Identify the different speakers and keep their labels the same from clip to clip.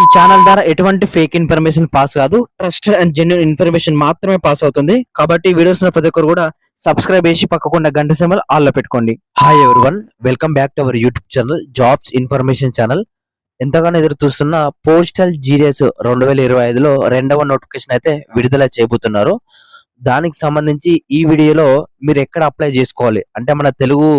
Speaker 1: ఈ ఛానల్ ద్వారా ఎటువంటి ఫేక్ ఇన్ఫర్మేషన్ పాస్ కాదు. ట్రస్ట్ అండ్ జెన్యున్ ఇన్ఫర్మేషన్ మాత్రమే పాస్ అవుతుంది. కాబట్టి వీడియోస్ ప్రతి ఒక్కరు కూడా సబ్స్క్రైబ్ చేసి పక్కకుండా గంట సెమల్ ఆల్లో పెట్టుకోండి. Hi everyone welcome back to our YouTube channel jobs information channel ఎంతగానో ఎదురు చూస్తున్న పోస్టల్ జీడిఎస్ రెండు వేల ఇరవై ఐదులో రెండవ నోటిఫికేషన్ అయితే విడుదల చేయబోతున్నారు. దానికి సంబంధించి ఈ వీడియోలో మీరు ఎక్కడ అప్లై చేసుకోవాలి? అంటే మన తెలుగు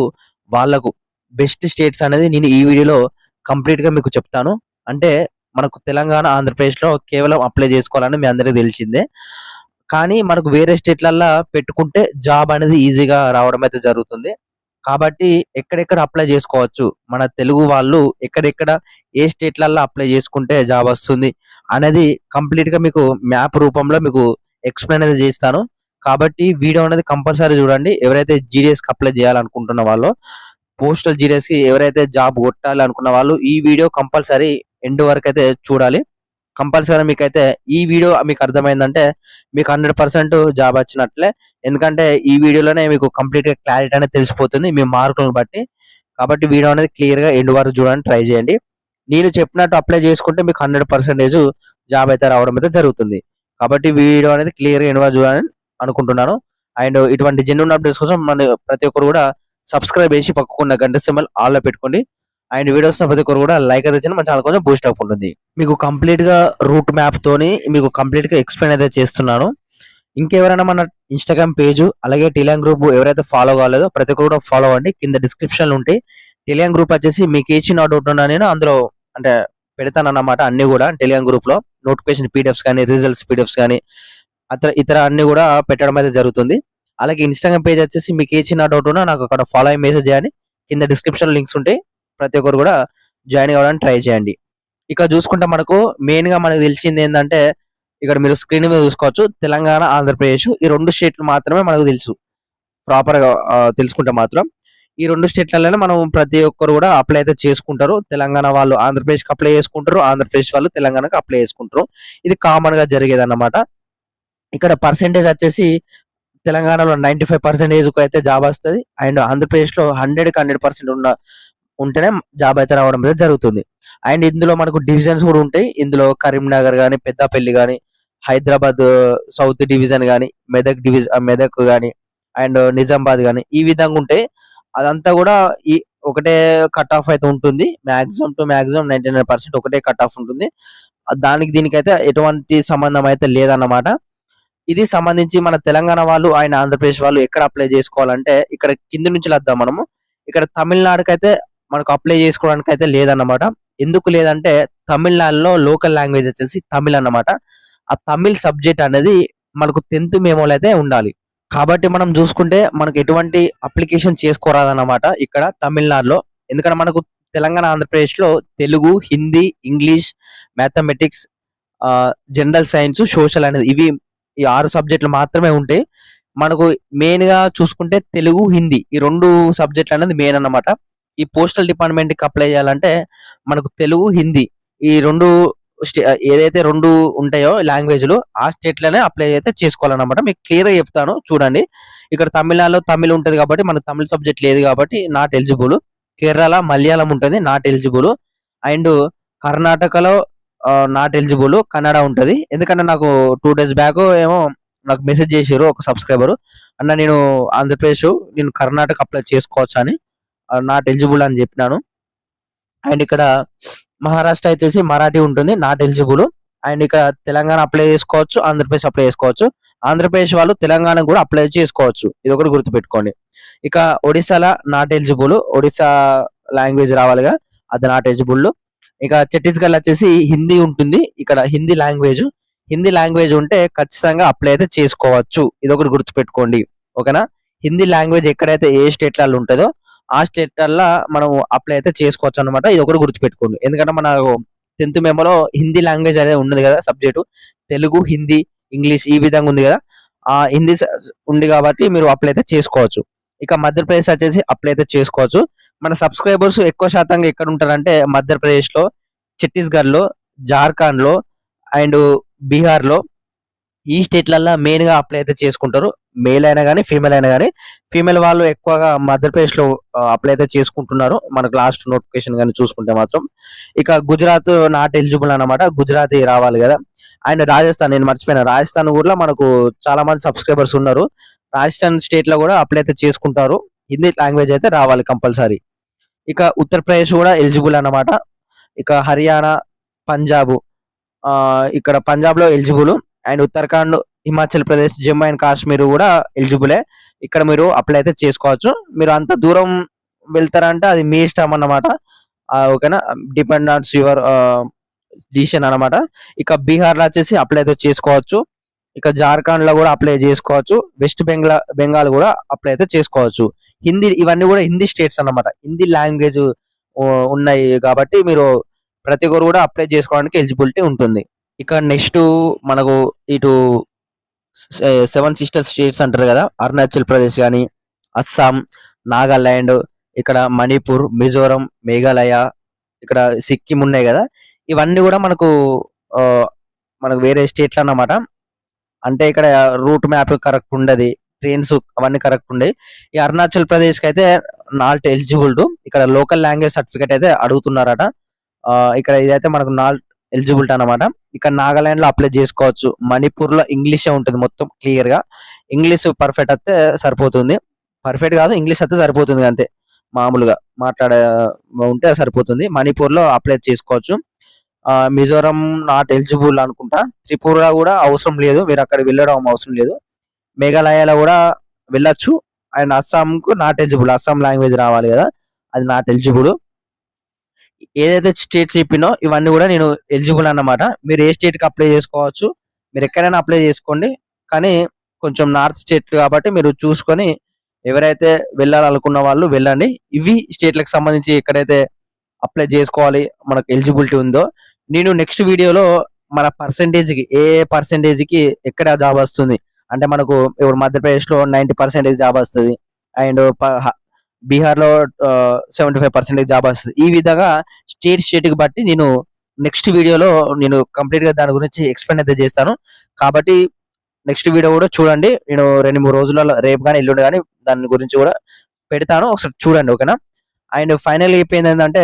Speaker 1: వాళ్ళకు బెస్ట్ స్టేట్స్ అనేది నేను ఈ వీడియోలో కంప్లీట్గా మీకు చెప్తాను. అంటే మనకు తెలంగాణ ఆంధ్రప్రదేశ్లో కేవలం అప్లై చేసుకోవాలని మీ అందరికీ తెలిసిందే. కానీ మనకు వేరే స్టేట్లల్లో పెట్టుకుంటే జాబ్ అనేది ఈజీగా రావడం అయితే జరుగుతుంది. కాబట్టి ఎక్కడెక్కడ అప్లై చేసుకోవచ్చు? మన తెలుగు వాళ్ళు ఎక్కడెక్కడ ఏ స్టేట్లల్లో అప్లై చేసుకుంటే జాబ్ వస్తుంది అనేది కంప్లీట్గా మీకు మ్యాప్ రూపంలో మీకు ఎక్స్ప్లెయిన్ అనేది చేస్తాను. కాబట్టి వీడియో అనేది కంపల్సరీ చూడండి. ఎవరైతే జీడిఎస్కి అప్లై చేయాలనుకుంటున్న వాళ్ళు పోస్టల్ జీడిఎస్కి ఎవరైతే జాబ్ కొట్టాలి అనుకున్న వాళ్ళు ఈ వీడియో కంపల్సరీ ఎండ్ వరకు అయితే చూడాలి. కంపల్సరీ మీకైతే ఈ వీడియో మీకు అర్థమైందంటే మీకు హండ్రెడ్ పర్సెంట్ జాబ్ వచ్చినట్లే. ఎందుకంటే ఈ వీడియోలోనే మీకు కంప్లీట్గా క్లారిటీ అనేది తెలిసిపోతుంది మీ మార్కులను బట్టి. కాబట్టి వీడియో అనేది క్లియర్గా ఎండ్ వరకు చూడడానికి ట్రై చేయండి. నేను చెప్పినట్టు అప్లై చేసుకుంటే మీకు హండ్రెడ్ పర్సెంటేజ్ జాబ్ అయితే రావడం అయితే జరుగుతుంది. కాబట్టి వీడియో అనేది క్లియర్గా ఎండ్ వరకు చూడాలని అనుకుంటున్నాను. అండ్ ఇటువంటి జెన్యున్ అప్డేట్స్ కోసం మన ప్రతి ఒక్కరు కూడా సబ్స్క్రైబ్ చేసి పక్కకున్న గంట సింబల్ ఆల్లో పెట్టుకోండి. అండ్ వీడియోస్ ప్రతి ఒక్కరు కూడా లైక్ అయితే వచ్చిన మన ఛానల్ కొంచెం బూస్ట్ అప్ ఉంటుంది. మీకు కంప్లీట్గా రూట్ మ్యాప్ తోని మీకు కంప్లీట్గా ఎక్స్ప్లెయిన్ అయితే చేస్తున్నాను. ఇంకెవరైనా మన ఇన్స్టాగ్రామ్ పేజ్ అలాగే టెలియాం గ్రూప్ ఎవరైతే ఫాలో కాలేదో ప్రతి ఒక్కరు కూడా ఫాలో అవ్వండి. కింద డిస్క్రిప్షన్ ఉంటాయి టెలియాం గ్రూప్ వచ్చేసి మీకు ఏ చిన్న డౌట్ ఉన్నా నేను అందులో అంటే పెడతాను అన్నమాట అన్ని కూడా టెలియాం గ్రూప్లో. నోటిఫికేషన్ పీడిఎఫ్స్ కానీ రిజల్ట్స్ పీడిఎఫ్స్ కానీ అతర ఇతర అన్ని కూడా పెట్టడం అయితే జరుగుతుంది. అలాగే ఇన్స్టాగ్రామ్ పేజ్ వచ్చేసి మీకు ఏ చిన్న డౌట్ ఉన్నా నాకు అక్కడ ఫాలో అయ్యి మెసేజ్ చేయాలి కింద డిస్క్రిప్షన్ లింక్స్ ఉంటాయి ప్రతి ఒక్కరు కూడా జాయిన్ కావడానికి ట్రై చేయండి. ఇక చూసుకుంటే మనకు మెయిన్గా మనకు తెలిసింది ఏంటంటే ఇక్కడ మీరు స్క్రీన్ మీద చూసుకోవచ్చు తెలంగాణ ఆంధ్రప్రదేశ్ ఈ రెండు స్టేట్లు మాత్రమే మనకు తెలుసు. ప్రాపర్గా తెలుసుకుంటే మాత్రం. ఈ రెండు స్టేట్లలోనే మనం ప్రతి ఒక్కరు కూడా అప్లై అయితే చేసుకుంటారు. తెలంగాణ వాళ్ళు ఆంధ్రప్రదేశ్కి అప్లై చేసుకుంటారు ఆంధ్రప్రదేశ్ వాళ్ళు తెలంగాణకు అప్లై చేసుకుంటారు. ఇది కామన్గా జరిగేది అన్నమాట ఇక్కడ పర్సెంటేజ్ వచ్చేసి తెలంగాణలో నైన్టీ ఫైవ్ పర్సెంటేజ్ అయితే జాబ్ వస్తుంది. అండ్ ఆంధ్రప్రదేశ్లో హండ్రెడ్కి హండ్రెడ్కి హండ్రెడ్ పర్సెంట్ ఉన్న ఉంటేనే జాబ్ అయితే రావడం అయితే జరుగుతుంది. అండ్ ఇందులో మనకు డివిజన్స్ కూడా ఉంటాయి. ఇందులో కరీంనగర్ కానీ పెద్దపల్లి కానీ హైదరాబాద్ సౌత్ డివిజన్ కానీ మెదక్ డివిజన్ మెదక్ కానీ అండ్ నిజామాబాద్ కానీ ఈ విధంగా ఉంటాయి అదంతా కూడా ఈ ఒకటే కట్ ఆఫ్ అయితే ఉంటుంది. Maximum to maximum ninety nine percent ఒకటే కట్ ఆఫ్ ఉంటుంది. దానికి దీనికైతే ఎటువంటి సంబంధం అయితే లేదన్నమాట. ఇది సంబంధించి మన తెలంగాణ వాళ్ళు ఆయన ఆంధ్రప్రదేశ్ వాళ్ళు ఎక్కడ అప్లై చేసుకోవాలంటే ఇక్కడ కింది నుంచి వద్దాం మనము. ఇక్కడ తమిళనాడుకి అయితే మనకు అప్లై చేసుకోవడానికి అయితే లేదన్నమాట. ఎందుకు లేదంటే తమిళనాడులో లోకల్ లాంగ్వేజ్ వచ్చేసి తమిళ్ అన్నమాట. ఆ తమిళ్ సబ్జెక్ట్ అనేది మనకు టెన్త్ మేమోలో అయితే ఉండాలి. కాబట్టి మనం చూసుకుంటే మనకు ఎటువంటి అప్లికేషన్ చేసుకోరాదన్నమాట ఇక్కడ తమిళనాడులో. ఎందుకంటే మనకు తెలంగాణ ఆంధ్రప్రదేశ్లో Telugu Hindi English mathematics general science social అనేది ఇవి ఈ ఆరు సబ్జెక్టులు మాత్రమే ఉంటాయి మనకు మెయిన్గా చూసుకుంటే తెలుగు హిందీ ఈ రెండు సబ్జెక్టులు అనేది మెయిన్ అన్నమాట. ఈ పోస్టల్ డిపార్ట్మెంట్కి అప్లై చేయాలంటే మనకు తెలుగు హిందీ ఈ రెండు స్టే- ఏదైతే రెండు ఉంటాయో లాంగ్వేజ్లు ఆ స్టేట్లోనే అప్లై అయితే చేసుకోవాలన్నమాట. మీకు క్లియర్గా చెప్తాను చూడండి. ఇక్కడ తమిళనాడులో తమిళ్ ఉంటుంది కాబట్టి మనకు తమిళ సబ్జెక్ట్ లేదు కాబట్టి నాట్ ఎలిజిబుల్ కేరళ మలయాళం ఉంటుంది నాట్ ఎలిజిబుల్ అండ్ కర్ణాటకలో నాట్ ఎలిజిబుల్ కన్నడ ఉంటుంది. ఎందుకంటే నాకు టూ డేస్ బ్యాక్ ఏమో నాకు మెసేజ్ చేసారు ఒక సబ్స్క్రైబర్ అన్న నేను ఆంధ్రప్రదేశ్ నేను కర్ణాటక అప్లై చేసుకోవచ్చు అని. నాట్ ఎలిజిబుల్ అని చెప్పినాను. అండ్ ఇక్కడ మహారాష్ట్ర వచ్చేసి మరాఠీ ఉంటుంది నాట్ ఎలిజిబుల్ అండ్ ఇక్కడ తెలంగాణ అప్లై చేసుకోవచ్చు ఆంధ్రప్రదేశ్ అప్లై చేసుకోవచ్చు. ఆంధ్రప్రదేశ్ వాళ్ళు తెలంగాణ కూడా అప్లై చేసుకోవచ్చు. ఇది ఒకటి గుర్తుపెట్టుకోండి. ఇక ఒడిశాలో నాట్ ఎలిజిబుల్ ఒడిశా లాంగ్వేజ్ రావాలిగా అది నాట్ ఎలిజిబుల్ ఇక ఛత్తీస్గఢ్ వచ్చేసి హిందీ ఉంటుంది ఇక్కడ హిందీ లాంగ్వేజ్ హిందీ లాంగ్వేజ్ ఉంటే ఖచ్చితంగా అప్లై అయితే చేసుకోవచ్చు. ఇది ఒకటి గుర్తుపెట్టుకోండి. ఓకేనా? హిందీ లాంగ్వేజ్ ఎక్కడైతే ఏ స్టేట్లలో ఉంటుందో ఆ స్టేట్లలో మనం అప్లై అయితే చేసుకోవచ్చు అనమాట ఇది ఒకటి గుర్తుపెట్టుకోండి. ఎందుకంటే మన టెన్త్ మెమోలో హిందీ లాంగ్వేజ్ అనేది ఉండదు కదా సబ్జెక్టు తెలుగు హిందీ ఇంగ్లీష్ ఈ విధంగా ఉంది కదా. ఆ హిందీ స- ఉంది కాబట్టి మీరు అప్లై అయితే చేసుకోవచ్చు. ఇక మధ్యప్రదేశ్ వచ్చేసి అప్లై అయితే చేసుకోవచ్చు. మన సబ్స్క్రైబర్స్ ఎక్కువ శాతంగా ఎక్కడ ఉంటారంటే మధ్యప్రదేశ్లో ఛత్తీస్గఢ్లో జార్ఖండ్లో అండ్ బీహార్లో ఈ స్టేట్లల్లో మెయిన్గా అప్లై అయితే చేసుకుంటారు. మేల్ అయినా కానీ ఫీమేల్ అయినా కానీ ఫీమేల్ వాళ్ళు ఎక్కువగా మధ్యప్రదేశ్లో అప్లై అయితే చేసుకుంటున్నారు. మనకు లాస్ట్ నోటిఫికేషన్ కానీ చూసుకుంటే మాత్రం. ఇక గుజరాత్ నాట్ ఎలిజిబుల్ అనమాట గుజరాత్ రావాలి కదా. అండ్ రాజస్థాన్ నేను మర్చిపోయినా. రాజస్థాన్ కూడా మనకు చాలా మంది సబ్స్క్రైబర్స్ ఉన్నారు. రాజస్థాన్ స్టేట్లో కూడా అప్లై అయితే చేసుకుంటారు. హిందీ లాంగ్వేజ్ అయితే రావాలి కంపల్సరీ. ఇక ఉత్తరప్రదేశ్ కూడా ఎలిజిబుల్ అనమాట ఇక హర్యానా పంజాబ్ ఇక్కడ పంజాబ్లో eligible. And Uttarakhand Himachal Pradesh Jammu and Kashmir కూడా ఎలిజిబులే ఇక్కడ మీరు అప్లై అయితే చేసుకోవచ్చు. మీరు అంత దూరం వెళ్తారంటే అది మీ ఇష్టం అన్నమాట. ఓకేనా? డిపెండ్ ఆన్ యువర్ డిసిషన్ అనమాట ఇక బీహార్లో వచ్చేసి అప్లై అయితే చేసుకోవచ్చు. ఇక జార్ఖండ్లో కూడా అప్లై చేసుకోవచ్చు. వెస్ట్ బెంగాల్ బెంగాల్ కూడా అప్లై అయితే చేసుకోవచ్చు. హిందీ ఇవన్నీ కూడా హిందీ స్టేట్స్ అన్నమాట. హిందీ లాంగ్వేజ్ ఉన్నాయి కాబట్టి మీరు ప్రతి ఒక్కరు కూడా అప్లై చేసుకోవడానికి ఎలిజిబిలిటీ ఉంటుంది. ఇక నెక్స్ట్ మనకు ఇటు సెవెన్ సిస్టర్ స్టేట్స్ అంటారు కదా అరుణాచల్ ప్రదేశ్ కానీ అస్సాం నాగాలాండ్ ఇక్కడ మణిపూర్ మిజోరం మేఘాలయ ఇక్కడ సిక్కిం ఉన్నాయి కదా. ఇవన్నీ కూడా మనకు ఆ, మనకు వేరే స్టేట్లు అన్నమాట. అంటే ఇక్కడ రూట్ మ్యాప్ కరెక్ట్ ఉండదు ట్రైన్స్ అవన్నీ కరెక్ట్ ఉండే ఈ అరుణాచల్ ప్రదేశ్కి అయితే నాట్ ఎలిజిబుల్ టు ఇక్కడ లోకల్ లాంగ్వేజ్ సర్టిఫికేట్ అయితే అడుగుతున్నారట. ఇక్కడ ఇదైతే మనకు నాట్ ఎలిజిబిలిటీ అన్నమాట. ఇక్కడ నాగాలాండ్లో అప్లై చేసుకోవచ్చు. మణిపూర్లో ఇంగ్లీషే ఉంటుంది మొత్తం క్లియర్గా. ఇంగ్లీష్ పర్ఫెక్ట్ అయితే సరిపోతుంది. పర్ఫెక్ట్ కాదు ఇంగ్లీష్ అయితే సరిపోతుంది అంతే. మామూలుగా మాట్లాడే ఉంటే సరిపోతుంది. మణిపూర్లో అప్లై చేసుకోవచ్చు మిజోరం నాట్ ఎలిజిబుల్ అనుకుంటా. త్రిపుర కూడా అవసరం లేదు. మీరు అక్కడ వెళ్ళడం అవసరం లేదు. మేఘాలయలో కూడా వెళ్ళొచ్చు. అండ్ అస్సాంకు నాట్ ఎలిజిబుల్ అస్సాం లాంగ్వేజ్ రావాలి కదా. అది నాట్ ఎలిజిబుల్ ఏదైతే స్టేట్ చెప్పినో ఇవన్నీ కూడా నేను ఎలిజిబుల్ అన్నమాట. మీరు ఏ స్టేట్కి అప్లై చేసుకోవచ్చు మీరు ఎక్కడైనా అప్లై చేసుకోండి. కానీ కొంచెం నార్త్ స్టేట్ కాబట్టి మీరు చూసుకొని ఎవరైతే వెళ్ళాలనుకున్న వాళ్ళు వెళ్ళండి. ఇవి స్టేట్లకు సంబంధించి ఎక్కడైతే అప్లై చేసుకోవాలి మనకు ఎలిజిబిలిటీ ఉందో. నేను నెక్స్ట్ వీడియోలో మన పర్సంటేజ్కి ఏ పర్సంటేజ్కి ఎక్కడ జాబ్ వస్తుంది? అంటే మనకు ఇప్పుడు మధ్యప్రదేశ్లో నైంటీ నైన్టీ పర్సెంటేజ్ జాబ్ వస్తుంది. అండ్ బీహార్లో సెవెంటీ ఫైవ్ పర్సెంటేజ్ జాబ్ వస్తుంది. ఈ విధంగా స్టేట్ స్టేట్కి బట్టి నేను నెక్స్ట్ వీడియోలో నేను కంప్లీట్గా దాని గురించి ఎక్స్ప్లెయిన్ అయితే చేస్తాను. కాబట్టి నెక్స్ట్ వీడియో కూడా చూడండి. నేను రెండు మూడు రోజులలో రేపు కానీ ఎల్లుండి కానీ దాని గురించి కూడా పెడతాను. ఒకసారి చూడండి ఓకేనా? అండ్ ఫైనల్ అయిపోయింది ఏంటంటే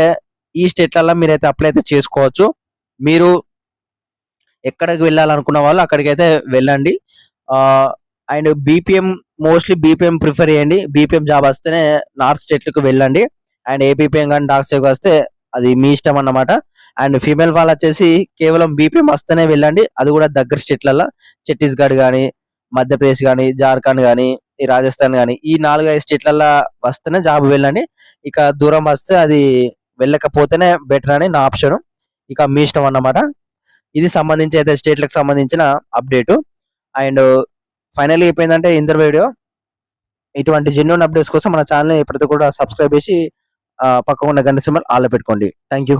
Speaker 1: ఈ స్టేట్లలో మీరైతే అప్లై అయితే చేసుకోవచ్చు. మీరు ఎక్కడికి వెళ్ళాలనుకున్న వాళ్ళు అక్కడికైతే వెళ్ళండి. And BPM mostly BPM prefer చేయండి. బీపీఎం జాబ్ వస్తేనే నార్త్ స్టేట్లకు వెళ్ళండి. అండ్ ఏపీపీఎం కానీ డాక్ సేవ్ వస్తే అది మీ ఇష్టం అన్నమాట. అండ్ ఫీమేల్ వాళ్ళు వచ్చేసి కేవలం బీపీఎం వస్తేనే వెళ్ళండి. అది కూడా దగ్గర స్టేట్లలో ఛత్తీస్గఢ్ కానీ మధ్యప్రదేశ్ కానీ జార్ఖండ్ కానీ ఈ రాజస్థాన్ కానీ ఈ నాలుగైదు స్టేట్లలో వస్తేనే జాబ్ వెళ్ళండి. ఇక దూరం వస్తే అది వెళ్ళకపోతేనే బెటర్ అని నా ఆప్షన్. ఇక మీ ఇష్టం అన్నమాట. ఇది సంబంధించి అయితే స్టేట్లకు సంబంధించిన అప్డేటు. అండ్ ఫైనల్ అయిపోయిందంటే ఇంటర్ వీడియో. ఇటువంటి జెన్యున్ అప్డేట్స్ కోసం మన ఛానల్ని ప్రతి కూడా సబ్స్క్రైబ్ చేసి పక్కకున్న గంట సింబల్ ఆల్ పెట్టుకోండి. Thank you